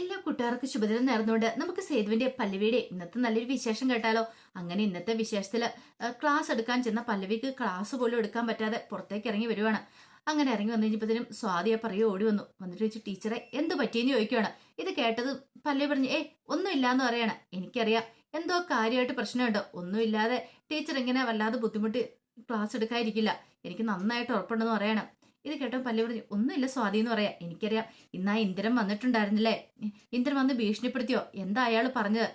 എല്ലാ കൂട്ടുകാർക്കും ശുഭദിനം നേർന്നുകൊണ്ട് നമുക്ക് സേതുവിന്റെ പല്ലവിയുടെ ഇന്നത്തെ നല്ലൊരു വിശേഷം കേട്ടാലോ? അങ്ങനെ ഇന്നത്തെ വിശേഷത്തിൽ ക്ലാസ് എടുക്കാൻ ചെന്ന പല്ലവിക്ക് ക്ലാസ് പോലും എടുക്കാൻ പറ്റാതെ പുറത്തേക്ക് ഇറങ്ങി വരുവാണ്. അങ്ങനെ ഇറങ്ങി വന്നു കഴിഞ്ഞപ്പോഴത്തേനും സ്വാതിയെ പറയോ ഓടി വന്നു. വന്നിട്ട് ചോദിച്ചു ടീച്ചറെ എന്ത് പറ്റിയെന്ന് ചോദിക്കുവാണ്? ഇത് കേട്ടത് പല്ലവി പറഞ്ഞു ഏ ഒന്നുമില്ല എന്ന് പറയാണ്. എനിക്കറിയാം. എന്തോ കാര്യമായിട്ട് പ്രശ്നമുണ്ടോ. ഒന്നുമില്ലാതെ ടീച്ചർ ഇങ്ങനെ വല്ലാതെ ബുദ്ധിമുട്ടി ക്ലാസ് എടുക്കാതിരിക്കില്ല. എനിക്ക് നന്നായിട്ട് ഉറപ്പുണ്ടെന്ന് പറയണം. ഇത് കേട്ടോ പല്ലി പറഞ്ഞു ഒന്നുമില്ല സ്വാതി എന്ന് പറയാം. എനിക്കറിയാം. ഇന്ന് ഇന്ദ്രൻ വന്നിട്ടുണ്ടായിരുന്നില്ലേ? ഇന്ദ്രൻ വന്ന് ഭീഷണിപ്പെടുത്തിയോ? എന്താ അയാൾ പറഞ്ഞത്?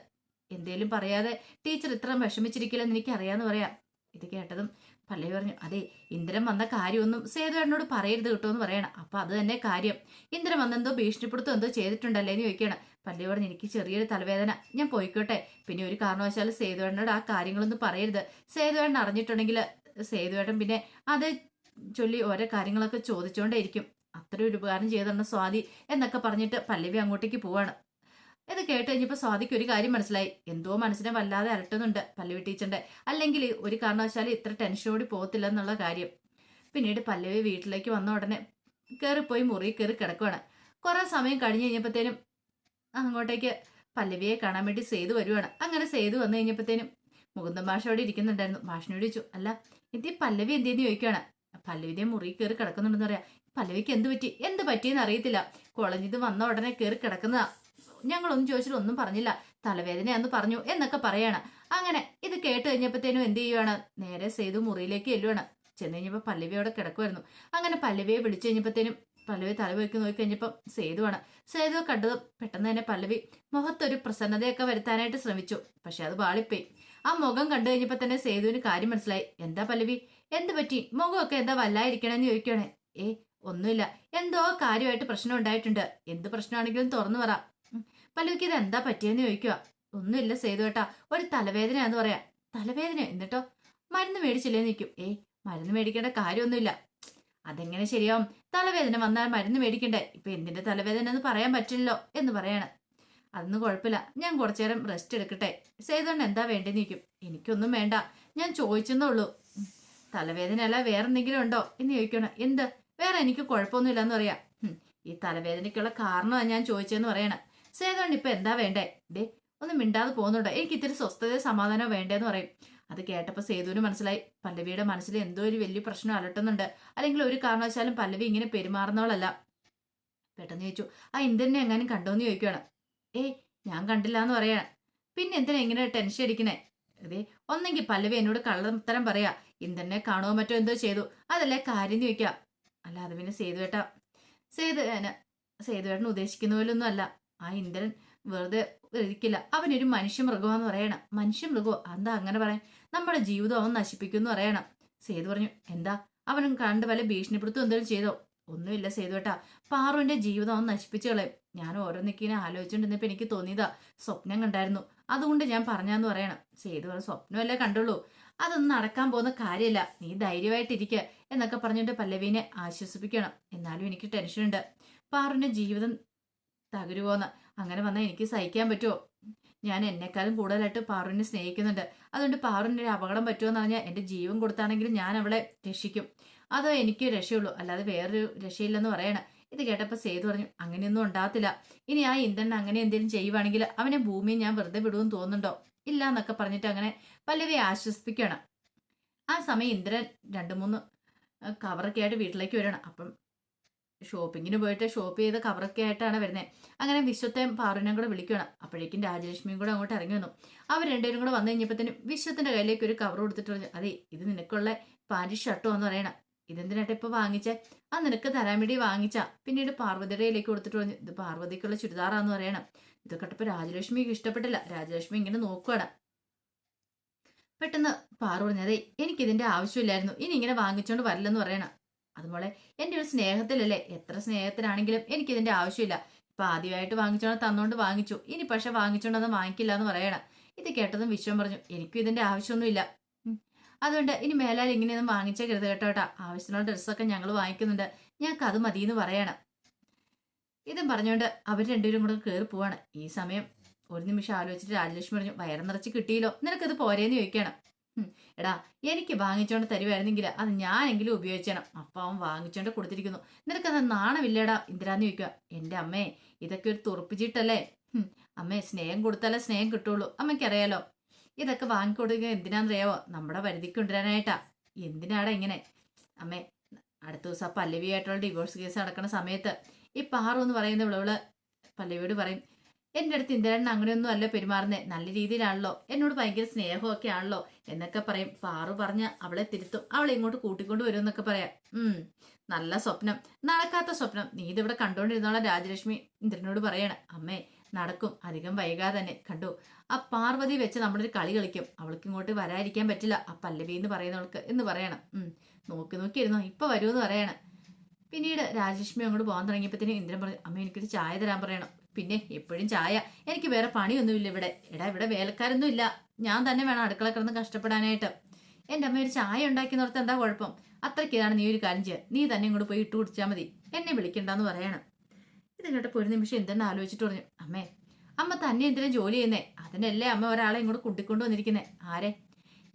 എന്തേലും പറയാതെ ടീച്ചർ ഇത്ര വിഷമിച്ചിരിക്കില്ലെന്ന് എനിക്ക് അറിയാന്ന് പറയാം. ഇത് കേട്ടതും പല്ലവി പറഞ്ഞു അതെ ഇന്ദ്രൻ വന്ന കാര്യമൊന്നും സേതുവേട്ടനോട് പറയരുത് കേട്ടോ എന്ന് പറയണം. അപ്പൊ അത് തന്നെ കാര്യം. ഇന്ദ്രൻ വന്നെന്തോ ഭീഷണിപ്പെടുത്തോ എന്തോ ചെയ്തിട്ടുണ്ടല്ലേ എന്ന് ചോദിക്കണം പല്ലവി പറഞ്ഞു എനിക്ക് ചെറിയൊരു തലവേദന. ഞാൻ പോയിക്കോട്ടെ. പിന്നെ ഒരു കാരണവശാലും സേതുവേട്ടനോട് ആ കാര്യങ്ങളൊന്നും പറയരുത്. സേതുവേട്ടൻ അറിഞ്ഞിട്ടുണ്ടെങ്കിൽ സേതുവേട്ടൻ പിന്നെ അത് ചൊല്ലി ഓരോ കാര്യങ്ങളൊക്കെ ചോദിച്ചുകൊണ്ടേയിരിക്കും അത്ര ഒരു ഉപകാരം ചെയ്തിട്ടുണ്ട് സ്വാതി എന്നൊക്കെ പറഞ്ഞിട്ട് പല്ലവി അങ്ങോട്ടേക്ക് പോവാണ്. ഇത് കേട്ട് കഴിഞ്ഞപ്പോൾ സ്വാതിക്ക് ഒരു കാര്യം മനസ്സിലായി. എന്തോ മനസ്സിനെ വല്ലാതെ അലട്ടുന്നുണ്ട് പല്ലവി ടീച്ചറിന്റെ. അല്ലെങ്കിൽ ഒരു കാരണവശാലും ഇത്ര ടെൻഷനോടി പോകത്തില്ല എന്നുള്ള കാര്യം. പിന്നീട് പല്ലവി വീട്ടിലേക്ക് വന്ന ഉടനെ കയറിപ്പോയി മുറി കയറി കിടക്കുവാണ്. കുറേ സമയം കഴിഞ്ഞ് കഴിഞ്ഞപ്പോഴത്തേനും അങ്ങോട്ടേക്ക് പല്ലവിയെ കാണാൻ വേണ്ടി സേതു വരുവാണ്. അങ്ങനെ സേതു വന്നു കഴിഞ്ഞപ്പോഴത്തേനും മുകുന്ദൻ ഭാഷയോടെ ഇരിക്കുന്നുണ്ടായിരുന്നു. ഭാഷനോട് ചോദിച്ചു അല്ല ഇത് പല്ലവി എന്തേന്ന് ചോദിക്കുകയാണ് പല്ലവിന്റെ മുറി കയറി കിടക്കുന്നുണ്ടെന്ന് പറയാം. പല്ലവിക്ക് എന്ത് പറ്റി? എന്ത് പറ്റിയെന്ന് അറിയത്തില്ല. കോളേജിൽ വന്ന ഉടനെ കയറി കിടക്കുന്നതാ. ഞങ്ങളൊന്നും ചോദിച്ചിട്ട് ഒന്നും പറഞ്ഞില്ല. തലവേദനയാന്ന് പറഞ്ഞു എന്നൊക്കെ പറയാണ്. അങ്ങനെ ഇത് കേട്ട് കഴിഞ്ഞപ്പോഴത്തേനും എന്ത് ചെയ്യുവാണ്? നേരെ സേതു മുറിയിലേക്ക് ചെല്ലുവാണ്. ചെന്ന് കഴിഞ്ഞപ്പോൾ പല്ലവി അവിടെ കിടക്കുമായിരുന്നു അങ്ങനെ പല്ലവിയെ വിളിച്ചു കഴിഞ്ഞപ്പോഴത്തേനും പല്ലവി തലവെക്ക് നോക്കി കഴിഞ്ഞപ്പോൾ സേതുവാണ്. സേതു കണ്ടത് പെട്ടെന്ന് തന്നെ പല്ലവി മുഖത്തൊരു പ്രസന്നതയൊക്കെ വരുത്താനായിട്ട് ശ്രമിച്ചു. പക്ഷെ അത് വാളിപ്പോയി. ആ മുഖം കണ്ടു കഴിഞ്ഞപ്പോൾ തന്നെ സേതുവിന് കാര്യം മനസ്സിലായി. എന്താ പല്ലവി? എന്ത് പറ്റി? മുഖമൊക്കെ എന്താ വല്ലായിരിക്കണെന്ന് ചോദിക്കണേ ഏ ഒന്നുമില്ല. എന്തോ കാര്യമായിട്ട് പ്രശ്നം ഉണ്ടായിട്ടുണ്ട്. എന്ത് പ്രശ്നമാണെങ്കിലും തുറന്നു പറ. പല്ലവിക്ക് ഇത് എന്താ പറ്റിയെന്ന് ചോദിക്കുക ഒന്നുമില്ല സേതുവേട്ടാ ഒരു ഒരു തലവേദനയാന്ന് പറയാ. തലവേദന എന്നിട്ടോ? മരുന്ന് മേടിച്ചില്ലേന്ന് നിൽക്കും ഏ മരുന്ന് മേടിക്കേണ്ട കാര്യമൊന്നുമില്ല. അതെങ്ങനെ ശരിയാവും? തലവേദന വന്നാൽ മരുന്ന് മേടിക്കണ്ടേ? ഇപ്പൊ എന്തിന്റെ തലവേദന എന്ന് പറയാൻ പറ്റില്ലല്ലോ എന്ന് പറയാണ്. അതൊന്നും കുഴപ്പമില്ല. ഞാൻ കുറച്ചു നേരം റെസ്റ്റ് എടുക്കട്ടെ. സേതുകൊണ്ട് എന്താ വേണ്ടെന്ന് നിൽക്കും എനിക്കൊന്നും വേണ്ട. ഞാൻ ചോദിച്ചെന്നേ ഉള്ളൂ. ഉം. തലവേദന അല്ല വേറെ എന്തെങ്കിലും ഉണ്ടോ? എന്ന് ചോദിക്കണം എന്ത്? വേറെ എനിക്ക് കുഴപ്പമൊന്നുമില്ല എന്ന് പറയാം ഈ തലവേദനയ്ക്കുള്ള കാരണമാണ് ഞാൻ ചോദിച്ചതെന്ന് പറയണം. സേതുകൊണ്ട് ഇപ്പൊ എന്താ വേണ്ടേ? ദേ ഒന്നും മിണ്ടാതെ പോകുന്നുണ്ടോ? എനിക്ക് ഇത്തിരി സ്വസ്ഥത സമാധാനം വേണ്ടേന്ന് പറയും. അത് കേട്ടപ്പോൾ സേതുവിന് മനസ്സിലായി. പല്ലവിയുടെ മനസ്സിൽ എന്തോ ഒരു വലിയ പ്രശ്നം അലട്ടുന്നുണ്ട്. അല്ലെങ്കിൽ ഒരു കാരണവശാലും പല്ലവി ഇങ്ങനെ പെരുമാറുന്നവളല്ല. പെട്ടെന്ന് ചോദിച്ചു ആ ഇന്ദ്രനെ എങ്ങാനും കണ്ടോന്ന് ചോദിക്കുകയാണ് ഏയ് ഞാൻ കണ്ടില്ല എന്ന് പറയണം. പിന്നെ എന്തിനാ ഇങ്ങനെ ടെൻഷൻ അടിക്കണേ? അതെ ഒന്നെങ്കിൽ പല്ലവി എന്നോട് കള്ളത്തരം പറയാ. ഇന്ദ്രനെ കാണുമോ മറ്റോ എന്തോ ചെയ്തു. അതല്ലേ കാര്യം ചോദിക്കാം. അല്ല അത് പിന്നെ സേതുവേട്ട സേതു സേതുവേട്ടൻ ഉദ്ദേശിക്കുന്ന പോലൊന്നും അല്ല. ആ ഇന്ദ്രൻ വെറുതെ ഇരിക്കില്ല. അവനൊരു മനുഷ്യ മൃഗമാന്ന് പറയണം. മനുഷ്യ മൃഗമോ എന്താ അങ്ങനെ പറയാൻ? നമ്മുടെ ജീവിതം അവൻ നശിപ്പിക്കുന്നു പറയണം. സേതു പറഞ്ഞു എന്താ? അവനും കണ്ട് വല്ല ഭീഷണിപ്പെടുത്തും എന്തെങ്കിലും ചെയ്തോ? ഒന്നുമില്ല സേതുവേട്ടാ. പാറുവിന്റെ ജീവിതം അവൻ നശിപ്പിച്ചു കളയും. ഞാൻ ഓരോന്നിക്കിനെ ആലോചിച്ചുകൊണ്ടിരുന്നപ്പോൾ എനിക്ക് തോന്നിയതാ സ്വപ്നം കണ്ടായിരുന്നു. അതുകൊണ്ട് ഞാൻ പറഞ്ഞാന്ന് പറയണം. സേതു പറഞ്ഞു സ്വപ്നമല്ലേ കണ്ടുള്ളൂ. അതൊന്നും നടക്കാൻ പോകുന്ന കാര്യമല്ല നീ ധൈര്യമായിട്ടിരിക്കുക എന്നൊക്കെ പറഞ്ഞിട്ട് പല്ലവീനെ ആശ്വസിപ്പിക്കണം. എന്നാലും എനിക്ക് ടെൻഷനുണ്ട്. പാറുവിന്റെ ജീവിതം തകരുവോന്ന്. അങ്ങനെ വന്നാൽ എനിക്ക് സഹിക്കാൻ പറ്റുമോ ഞാൻ എന്നെക്കാളും കൂടുതലായിട്ട് പാറുവിനെ സ്നേഹിക്കുന്നുണ്ട്. അതുകൊണ്ട് പാറുവിന് ഒരു അപകടം പറ്റുമെന്ന് പറഞ്ഞാൽ എന്റെ ജീവൻ കൊടുത്താണെങ്കിലും ഞാൻ അവളെ രക്ഷിക്കും. അതോ എനിക്ക് രക്ഷയുള്ളൂ. അല്ലാതെ വേറൊരു രക്ഷയില്ലെന്ന് പറയണം. ഇത് കേട്ടപ്പോൾ സേതു പറഞ്ഞു അങ്ങനെയൊന്നും ഉണ്ടാകത്തില്ല. ഇനി ആ ഇന്ദ്രൻ അങ്ങനെ എന്തെങ്കിലും ചെയ്യുവാണെങ്കിൽ അവനെ ഭൂമിയിൽ ഞാൻ വെറുതെ വിടുമെന്ന് തോന്നുന്നുണ്ടോ? ഇല്ല എന്നൊക്കെ പറഞ്ഞിട്ട് അങ്ങനെ പല്ലവി ആശ്വസിപ്പിക്കുകയാണ്. ആ സമയം ഇന്ദ്രൻ രണ്ട് മൂന്ന് കവറൊക്കെ ആയിട്ട് വീട്ടിലേക്ക് വരണം അപ്പം ഷോപ്പിങ്ങിന് പോയിട്ട് ഷോപ്പ് ചെയ്ത കവറൊക്കെ ആയിട്ടാണ് വരുന്നത് അങ്ങനെ വിശ്വത്തെയും പാറുവിനെയും കൂടെ വിളിക്കണം അപ്പോഴേക്കും രാജലക്ഷ്മിയും കൂടെ അങ്ങോട്ട് ഇറങ്ങി വന്നു. അവർ രണ്ടുപേരും കൂടെ വന്നു കഴിഞ്ഞപ്പോഴത്തേനും വിശ്വത്തിന്റെ കയ്യിലേക്ക് ഒരു കവർ കൊടുത്തിട്ട് പറഞ്ഞു അതെ ഇത് നിനക്കുള്ള പാന്റ് ഷർട്ടോ എന്ന് പറയണം. ഇതെന്തിനായിട്ട് ഇപ്പൊ വാങ്ങിച്ചേ? ആ നിനക്ക് തരാൻ വേണ്ടി വാങ്ങിച്ച. പിന്നീട് പാർവതിയുടെ കയ്യിലേക്ക് കൊടുത്തിട്ട് പറഞ്ഞു ഇത് പാർവതിക്കുള്ള ചുരിദാറാന്ന് പറയണം. ഇത് കേട്ടപ്പോ രാജലക്ഷ്മിക്ക് ഇഷ്ടപ്പെട്ടില്ല. രാജലക്ഷ്മി ഇങ്ങനെ നോക്കുവാണ്. പെട്ടെന്ന് പാറു പറഞ്ഞതേ എനിക്കിതിന്റെ ആവശ്യമില്ലായിരുന്നു. ഇനി ഇങ്ങനെ വാങ്ങിച്ചോണ്ട് വരില്ലെന്ന് പറയണം. അതുപോലെ എന്റെ ഒരു സ്നേഹത്തിലല്ലേ? എത്ര സ്നേഹത്തിലാണെങ്കിലും എനിക്കിതിന്റെ ആവശ്യമില്ല. ഇപ്പൊ ആദ്യമായിട്ട് വാങ്ങിച്ചോണ്ട് തന്നോണ്ട് വാങ്ങിച്ചു. ഇനി പക്ഷെ വാങ്ങിച്ചോണ്ടൊന്നും വാങ്ങിക്കില്ല എന്ന് പറയണം. ഇത് കേട്ടതും വിശ്വം പറഞ്ഞു എനിക്കും ഇതിന്റെ ആവശ്യമൊന്നുമില്ല. അതുകൊണ്ട് ഇനി മേലാൽ ഇങ്ങനെയൊന്നും വാങ്ങിച്ചേ കരുത് കേട്ടോ കേട്ടോ. ആവശ്യത്തിനുള്ള ഡ്രസ്സൊക്കെ ഞങ്ങൾ വാങ്ങിക്കുന്നുണ്ട്. ഞങ്ങൾക്ക് അത് മതി എന്ന് പറയണം. ഇതും പറഞ്ഞുകൊണ്ട് അവർ രണ്ടുപേരും കൂടെ കയറി പോവാണ്. ഈ സമയം ഒരു നിമിഷം ആലോചിച്ചിട്ട് രാജലക്ഷ്മി പറഞ്ഞു വയറ് നിറച്ച് കിട്ടിയില്ലോ നിനക്കത് പോരേന്ന് ചോദിക്കണം. എടാ എനിക്ക് വാങ്ങിച്ചോണ്ട് തരുമായിരുന്നെങ്കിൽ അത് ഞാനെങ്കിലും ഉപയോഗിച്ചണം. അപ്പം അവൻ വാങ്ങിച്ചോണ്ട് കൊടുത്തിരിക്കുന്നു. നിനക്കത് നാണമില്ലടാ ഇന്ദിരാന്ന് ചോദിക്കുക എന്റെ അമ്മേ ഇതൊക്കെ ഒരു തുറപ്പിച്ചിട്ടല്ലേ അമ്മേ സ്നേഹം കൊടുത്താലേ സ്നേഹം കിട്ടുള്ളൂ. അമ്മയ്ക്കറിയാലോ? ഇതൊക്കെ വാങ്ങിക്കൊടുക്കുക. എന്തിനാണെന്നറിയാവോ? നമ്മുടെ പരിധിക്ക് കൊണ്ടുവരാനായിട്ടാ. എന്തിനാടാ ഇങ്ങനെ? അമ്മേ അടുത്ത ദിവസം ആ പല്ലവിയായിട്ടുള്ള ഡിവോഴ്സ് കേസ് നടക്കുന്ന സമയത്ത് ഈ പാറു എന്ന് പറയുന്ന ഇവൾ പല്ലവിയോട് പറയും എന്റെ അടുത്ത് ഇന്ദിരാണ് അങ്ങനെയൊന്നും അല്ല പെരുമാറുന്നേ. നല്ല രീതിയിലാണല്ലോ. എന്നോട് ഭയങ്കര സ്നേഹമൊക്കെ ആണല്ലോ. എന്നൊക്കെ പറയും. പാറു പറഞ്ഞ അവളെ തിരുത്തും. അവളെ ഇങ്ങോട്ട് കൂട്ടിക്കൊണ്ട് വരും എന്നൊക്കെ പറയാം. ഉം നല്ല സ്വപ്നം. നടക്കാത്ത സ്വപ്നം. നീ ഇതിവിടെ കണ്ടുകൊണ്ടിരുന്നോളാം രാജലക്ഷ്മി. ഇന്ദ്രനോട് പറയാണ് അമ്മേ നടക്കും. അധികം വൈകാതെ തന്നെ. കണ്ടു? ആ പാർവതി വെച്ച് നമ്മളൊരു കളി കളിക്കും. അവൾക്ക് ഇങ്ങോട്ട് വരാതിരിക്കാൻ പറ്റില്ല. ആ പല്ലവി എന്ന് പറയുന്നവൾക്ക് എന്ന് പറയണം. നോക്കി നോക്കിയിരുന്നു? ഇപ്പൊ വരുമെന്ന് പറയണം. പിന്നീട് രാജലക്ഷ്മി അങ്ങോട്ട് പോകാൻ തുടങ്ങിയപ്പോഴത്തേനും ഇന്ദ്രൻ പറഞ്ഞു അമ്മ എനിക്കൊരു ചായ തരാൻ പറയണം. പിന്നെ എപ്പോഴും ചായ. എനിക്ക് വേറെ പണിയൊന്നുമില്ല ഇവിടെ. എടാ ഇവിടെ വേലക്കാരൊന്നും ഇല്ല ഞാൻ തന്നെ വേണം അടുക്കള കിടന്ന് കഷ്ടപ്പെടാനായിട്ട്. എന്റെ അമ്മ ഒരു ചായ ഉണ്ടാക്കി നിർത്താൻ എന്താ കുഴപ്പം? അത്രയ്ക്ക് ഇതാണ് നീ ഒരു കാര്യം ചെയ്യുക നീ തന്നെ ഇങ്ങോട്ട് പോയി ഇട്ട് കുടിച്ചാൽ മതി. എന്നെ വിളിക്കണ്ടെന്ന് പറയണം. ഇത് കേട്ടപ്പോൾ ഒരു നിമിഷം എന്തെന്ന് ആലോചിച്ചിട്ട് പറഞ്ഞു അമ്മേ അമ്മ തന്നെ എന്തിനാ ജോലി ചെയ്യുന്നേ? അതിനല്ലേ അമ്മ ഒരാളെ ഇങ്ങോട്ട് കൂട്ടിക്കൊണ്ട് വന്നിരിക്കുന്നേ? ആരെ?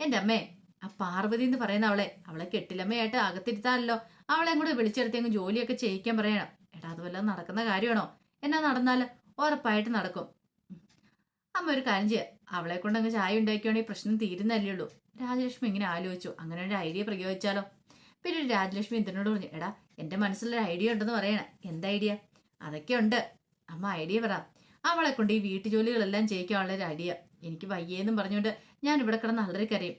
എന്റെ അമ്മേ ആ പാർവതി എന്ന് പറയുന്ന അവളെ അവളെ കെട്ടിലമ്മയായിട്ട് അകത്തിരുത്താനല്ലോ. അവളെ അങ്ങോട്ട് വിളിച്ചെടുത്ത് അങ്ങ് ജോലിയൊക്കെ ചെയ്യിക്കാൻ പറയണം. എടാ അത് വല്ലതും നടക്കുന്ന കാര്യമാണോ? എന്നാ നടന്നാൽ ഉറപ്പായിട്ട് നടക്കും. അമ്മ ഒരു കാര്യം ചെയ്യുക അവളെ കൊണ്ട് അങ്ങ് ചായ ഉണ്ടാക്കിയാണെങ്കിൽ പ്രശ്നം തീരുന്നല്ലേ ഉള്ളൂ. രാജലക്ഷ്മി ഇങ്ങനെ ആലോചിച്ചു. അങ്ങനെ ഒരു ഐഡിയ പ്രയോഗിച്ചാലോ? പിന്നെ രാജലക്ഷ്മി എന്തിനോട് പറഞ്ഞു എടാ എന്റെ മനസ്സിലൊരു ഐഡിയ ഉണ്ടെന്ന് പറയണേ. എന്താ ഐഡിയ? അതൊക്കെ ഉണ്ട് അമ്മ ഐഡിയ പറ. അവളെ കൊണ്ട് ഈ വീട്ടു ജോലികളെല്ലാം ചെയ്യിക്കാനുള്ള ഒരു ഐഡിയ. എനിക്ക് വയ്യേന്നും പറഞ്ഞുകൊണ്ട് ഞാൻ ഇവിടെ കിടന്ന് അലറി കരയും.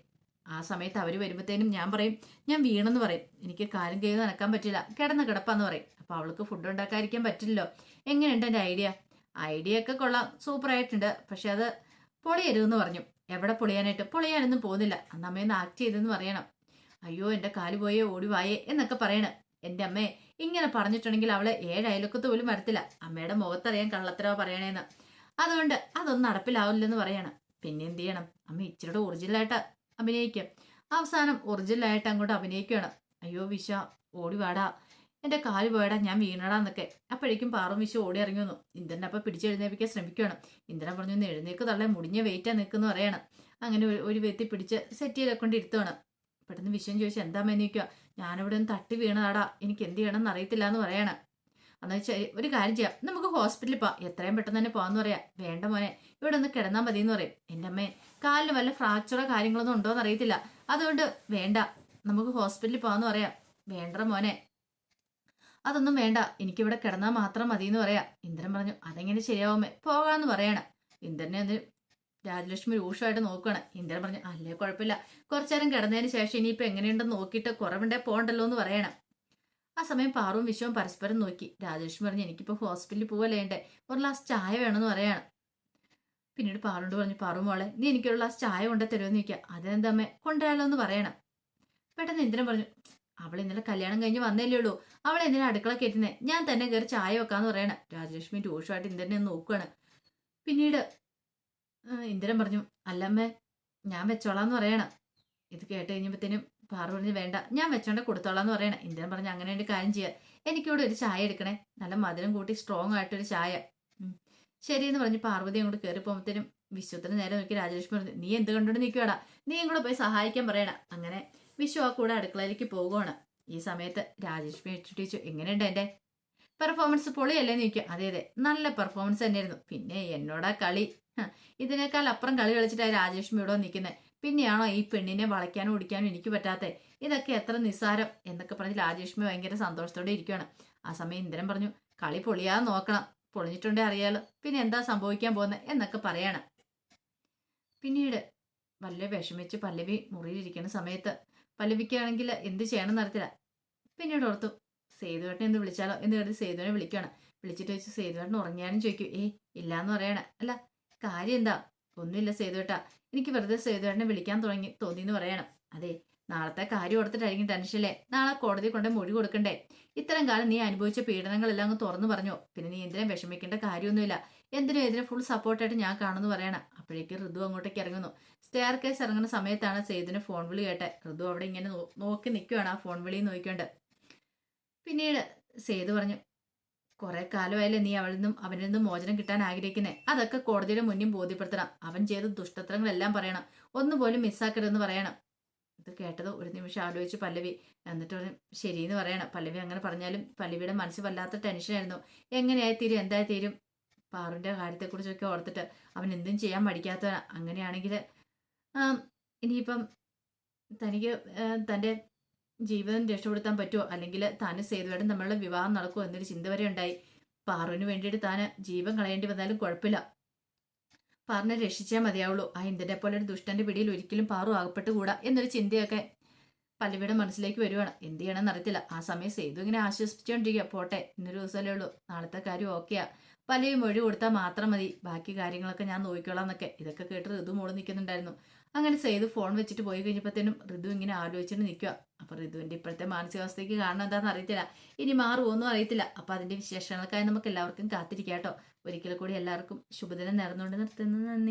ആ സമയത്ത് അവർ വരുമ്പോഴത്തേനും ഞാൻ പറയും ഞാൻ വീണെന്ന് പറയും. എനിക്ക് കാലും കൈ നടക്കാൻ പറ്റില്ല. കിടന്ന് കിടപ്പാന്ന് പറയും. അപ്പോൾ അവൾക്ക് ഫുഡ് ഉണ്ടാക്കാതിരിക്കാൻ പറ്റില്ലല്ലോ. എങ്ങനെയുണ്ട് എന്റെ ഐഡിയ? ഐഡിയ ഒക്കെ കൊള്ളാം. സൂപ്പറായിട്ടുണ്ട് പക്ഷെ അത് പൊളിയരുതെന്ന് പറഞ്ഞു. എവിടെ പൊളിയാനായിട്ട്? പൊളിയാനൊന്നും പോകുന്നില്ല. അന്നമ്മയൊന്ന് ആക്ട് ചെയ്തെന്ന് പറയണം. അയ്യോ എന്റെ കാൽ പോയേ ഓടി വായേ എന്നൊക്കെ പറയണം. എന്റെ അമ്മേ ഇങ്ങനെ പറഞ്ഞിട്ടുണ്ടെങ്കിൽ അവളെ ഏഴ് പോലും വരത്തില്ല. അമ്മയുടെ മുഖത്തറിയാൻ കള്ളത്തരവ പറയണേന്ന്. അതുകൊണ്ട് അതൊന്നും നടപ്പിലാവില്ലെന്ന് പറയണം. പിന്നെ എന്ത് ചെയ്യണം? അമ്മ ഇച്ചിരി ഒറിജിനലായിട്ട് അഭിനയിക്കും. അവസാനം ഒറിജിനലായിട്ട് അങ്ങോട്ട് അഭിനയിക്കുകയാണ്. അയ്യോ വിശ ഓടി വാടാ. കാൽ പോയടാ ഞാൻ വീണടാന്നൊക്കെ. അപ്പോഴേക്കും പാറും വിശു ഓടി ഇറങ്ങി വന്നു. ഇന്ദ്രനെ അപ്പം പിടിച്ചെഴുന്നേപ്പിക്കാൻ ശ്രമിക്കുകയാണ്. ഇന്ദ്രൻ പറഞ്ഞു "ഒന്ന് എഴുന്നേക്ക് തള്ളേ മുടിഞ്ഞ വെയിറ്റാ നിൽക്കുന്നു പറയണം. അങ്ങനെ ഒരു- വ്യക്തി പിടിച്ച് സെറ്റ് ചെയ്തൊക്കെ കൊണ്ട് ഇരുത്തുവാണ് പെട്ടെന്ന് വിഷയം ചോദിച്ചു എന്താ മേനിക്കുക ഞാനിവിടെ ഒന്ന് തട്ടി വീണതാടാ. എനിക്ക് എന്ത് ചെയ്യണമെന്ന് അറിയത്തില്ല എന്ന് പറയണം. എന്ന് വെച്ചാൽ ഒരു കാര്യം ചെയ്യാം. നമുക്ക് ഹോസ്പിറ്റലിൽ പോവാം. എത്രയും പെട്ടെന്ന് തന്നെ പോകാമെന്ന് പറയാം. വേണ്ട മോനെ. ഇവിടെ ഒന്ന് കിടന്നാൽ മതി എന്ന് പറയും. എന്റെ അമ്മേ കാലിന് വല്ല ഫ്രാക്ചറോ കാര്യങ്ങളൊന്നും ഉണ്ടോ എന്ന് അറിയത്തില്ല. അതുകൊണ്ട് വേണ്ട. നമുക്ക് ഹോസ്പിറ്റലിൽ പോകാമെന്ന് പറയാം. വേണ്ട മോനെ. അതൊന്നും വേണ്ട. എനിക്കിവിടെ കിടന്നാൽ മാത്രം മതി എന്ന് പറയാം. ഇന്ദ്രൻ പറഞ്ഞു അതെങ്ങനെ ശരിയാവുമേ പോകാമെന്ന് പറയണം. ഇന്ദ്രനെ രാജലക്ഷ്മി രൂക്ഷമായിട്ട് നോക്കുകയാണ് ഇന്ദ്രൻ പറഞ്ഞു അല്ലേ കുഴപ്പമില്ല. കുറച്ചു നേരം കിടന്നതിന് ശേഷം ഇനിയിപ്പോൾ എങ്ങനെയുണ്ടെന്ന് നോക്കിയിട്ട് കുറവുണ്ടേ പോകണ്ടല്ലോ എന്ന് പറയണം. ആ സമയം പാറും വിശ്വവും പരസ്പരം നോക്കി. രാജലക്ഷ്മി പറഞ്ഞു എനിക്കിപ്പോൾ ഹോസ്പിറ്റലിൽ പോവല്ലേ വേണ്ടേ? ഒരു ഗ്ലാസ് ചായ വേണമെന്ന് പറയാണ്. പിന്നീട് പാറുണ്ട് പറഞ്ഞു പാറു മോളെ നീ എനിക്കൊരു ഗ്ലാസ് ചായ കൊണ്ടേ തരുമെന്ന് ചോദിക്കുക. അതെന്താ അമ്മേ? കൊണ്ടുവരാലോ എന്ന് പറയണം. പെട്ടെന്ന് ഇന്ദ്രൻ പറഞ്ഞു അവൾ ഇന്നലെ കല്യാണം കഴിഞ്ഞ് വന്നല്ലേ ഉള്ളൂ. അവൾ എന്തിനാ അടുക്കള കയറ്റുന്നേ? ഞാൻ തന്നെ കയറി ചായ വെക്കാന്ന് പറയണം. രാജലക്ഷ്മി രൂക്ഷമായിട്ട് ഇന്ദ്രനെ നോക്കുകയാണ് പിന്നീട് ഇന്ദ്രൻ പറഞ്ഞു അല്ലമ്മേ ഞാൻ വെച്ചോളാന്ന് പറയണം. ഇത് കേട്ട് കഴിഞ്ഞപ്പോഴത്തേനും പാറു പറഞ്ഞു വേണ്ട ഞാൻ വെച്ചോണ്ട് കൊടുത്തോളാന്ന് പറയണം. ഇന്ദ്രൻ പറഞ്ഞു അങ്ങനെ ഒരു കാര്യം ചെയ്യുക എനിക്കിവിടെ ഒരു ചായ എടുക്കണേ. നല്ല മധുരം കൂട്ടി സ്ട്രോങ് ആയിട്ടൊരു ചായ. ശരി ശരിയെന്ന് പറഞ്ഞ് പാർവതി അങ്ങോട്ട് കയറി പോകുമ്പോഴത്തേനും വിശ്വത്തിന് നേരെ നോക്കി രാജലക്ഷ്മി പറഞ്ഞു നീ എന്ത് കണ്ടോണ്ട് നിൽക്കുവാടാ നീ കൂടെ പോയി സഹായിക്കാൻ പറയണ. അങ്ങനെ വിശ്വ ആ കൂടെ അടുക്കളയിലേക്ക് പോകുവാണ് ഈ സമയത്ത് രാജലക്ഷ്മി ചോദിച്ചു എങ്ങനെയുണ്ട് എന്റെ പെർഫോമൻസ് പൊളിയല്ലേ നിൽക്കുക അതെ അതെ. നല്ല പെർഫോമൻസ് തന്നെയായിരുന്നു. പിന്നെ എന്നോടാ കളി. ഇതിനേക്കാൾ അപ്പുറം കളി കളിച്ചിട്ടാണ് രാജലക്ഷ്മി ഇവിടെ നിൽക്കുന്നത് പിന്നെയാണോ ഈ പെണ്ണിനെ വളയ്ക്കാനും ഓടിക്കാനും എനിക്ക് പറ്റാത്തേ? ഇതൊക്കെ എത്ര നിസ്സാരം എന്നൊക്കെ പറഞ്ഞ് രാജലക്ഷ്മി ഭയങ്കര സന്തോഷത്തോടെ ഇരിക്കുകയാണ് ആ സമയം ഇന്ദ്രൻ പറഞ്ഞു കളി പൊളിയാതെ നോക്കണം. പൊളിഞ്ഞിട്ടുണ്ടേ അറിയാലോ. പിന്നെ എന്താ സംഭവിക്കാൻ പോകുന്നത് എന്നൊക്കെ പറയാണ്. പിന്നീട് വല്ല വിഷമിച്ച് പല്ലവി മുറിയിലിരിക്കുന്ന സമയത്ത് പല്ലവിക്കാണെങ്കിൽ എന്ത് ചെയ്യണം അറിയത്തില്ല. പിന്നീട് ഓർത്തു സേതുവേട്ടനെ എന്ത് വിളിച്ചാലോ? എന്ന് കരുതി സേതുവിനെ വിളിക്കുകയാണ് വിളിച്ചിട്ട് വെച്ച് സേതുവേട്ടൻ ഉറങ്ങിയാലും ചോദിക്കും. ഏയ് ഇല്ലാന്ന് പറയണ. അല്ല കാര്യം എന്താ? ഒന്നുമില്ല സേതുവേട്ടാ. എനിക്ക് വെറുതെ സേതുവേട്ടനെ വിളിക്കാൻ തുടങ്ങി തോന്നിയെന്ന് പറയണം. അതെ നാളത്തെ കാര്യം ഓർത്തിട്ടായിരിക്കും ടെൻഷനില്ലേ നാളെ കോടതി കൊണ്ട് മൊഴി കൊടുക്കണ്ടേ? ഇത്തരം കാലം നീ അനുഭവിച്ച പീഡനങ്ങളെല്ലാം അങ്ങ് തുറന്നു പറഞ്ഞു? പിന്നെ നീ എന്തിനും വിഷമിക്കേണ്ട കാര്യമൊന്നുമില്ല. എന്തിനും ഇതിനെ ഫുൾ സപ്പോർട്ടായിട്ട് ഞാൻ കാണുന്നു പറയണം? അപ്പോഴേക്ക് ഋതു അങ്ങോട്ടേക്ക് ഇറങ്ങുന്നു. സ്റ്റെയർ കേസ് ഇറങ്ങുന്ന സമയത്താണ് സേതുവിന് ഫോൺ വിളി കേട്ടെ. ഋതു അവിടെ ഇങ്ങനെ നോക്കി നിൽക്കുകയാണ് ആ ഫോൺ വിളി നോക്കിക്കൊണ്ട്. പിന്നീട് സേതു പറഞ്ഞു കുറെ കാലമായാലും നീ അവളിൽ നിന്നും അവനിൽ നിന്നും മോചനം കിട്ടാൻ ആഗ്രഹിക്കുന്നേ? അതൊക്കെ കോടതിയുടെ മുന്നിൽ ബോധ്യപ്പെടുത്തണം. അവൻ ചെയ്ത ദുഷ്ടത്രങ്ങളെല്ലാം പറയണം. ഒന്നുപോലും മിസ്സാക്കരുതെന്ന് പറയണം. ഇത് കേട്ടത് ഒരു നിമിഷം ആലോചിച്ച് പല്ലവി എന്നിട്ട് പറഞ്ഞു ശരിയെന്ന് പറയണം. പല്ലവി അങ്ങനെ പറഞ്ഞാലും പല്ലവിയുടെ മനസ്സ് വല്ലാത്ത ടെൻഷനായിരുന്നു എങ്ങനെയായി തീരും എന്തായി തീരും പാറുവിന്റെ കാര്യത്തെക്കുറിച്ചൊക്കെ ഓർത്തിട്ട് അവൻ എന്തും ചെയ്യാൻ പഠിക്കാത്തവനാണ് അങ്ങനെയാണെങ്കിൽ ഇനിയിപ്പം തനിക്ക് തന്റെ ജീവിതം രക്ഷപ്പെടുത്താൻ പറ്റുമോ? അല്ലെങ്കിൽ താന് സേതുവേടൻ നമ്മളുടെ വിവാഹം നടക്കുമോ എന്നൊരു ചിന്ത വരെ ഉണ്ടായി. പാറുവിന് വേണ്ടിയിട്ട് താന് ജീവൻ കളയേണ്ടി വന്നാലും കുഴപ്പമില്ല. പാറിനെ രക്ഷിച്ചാൽ മതിയാവുള്ളൂ. ആ ഇന്ദ്രനെ പോലെ ഒരു ദുഷ്ടന്റെ പിടിയിൽ ഒരിക്കലും പാറു അകപ്പെട്ട് കൂടാ എന്നൊരു ചിന്തയൊക്കെ പല്ലവിയുടെ മനസ്സിലേക്ക് വരുവാണ്. എന്ത് ചെയ്യണമെന്ന് അറിയത്തില്ല. ആ സമയം സേതു ഇങ്ങനെ ആശ്വസിപ്പിച്ചുകൊണ്ടിരിക്കുക പോട്ടെ ഇന്നൊരു ദിവസമല്ലേ ഉള്ളൂ. നാളത്തെ കാര്യം ഓക്കെയാ. പല്ലവിയും മൊഴി കൊടുത്താൽ മാത്രം മതി. ബാക്കി കാര്യങ്ങളൊക്കെ ഞാൻ നോക്കിക്കോളാം എന്നൊക്കെ. ഇതൊക്കെ കേട്ട് ഋതു മോൾ നിൽക്കുന്നുണ്ടായിരുന്നു. അങ്ങനെ സെയ്ത് ഫോൺ വെച്ചിട്ട് പോയി കഴിഞ്ഞപ്പോഴത്തേനും ഋതു ഇങ്ങനെ ആലോചിച്ചിട്ട് നിൽക്കുക അപ്പൊ ഋതുവിന്റെ ഇപ്പോഴത്തെ മാനസികാവസ്ഥയ്ക്ക് കാരണം എന്താണെന്ന് അറിയത്തില്ല. ഇനി മാറുമോന്നും അറിയത്തില്ല. അപ്പൊ അതിന്റെ വിശേഷങ്ങൾക്കായി നമുക്ക് എല്ലാവർക്കും കാത്തിരിക്കാം കേട്ടോ. ഒരിക്കൽ കൂടി എല്ലാവർക്കും ശുഭദിനം നേർന്നുകൊണ്ട് നിർത്തുന്നു. നന്ദി.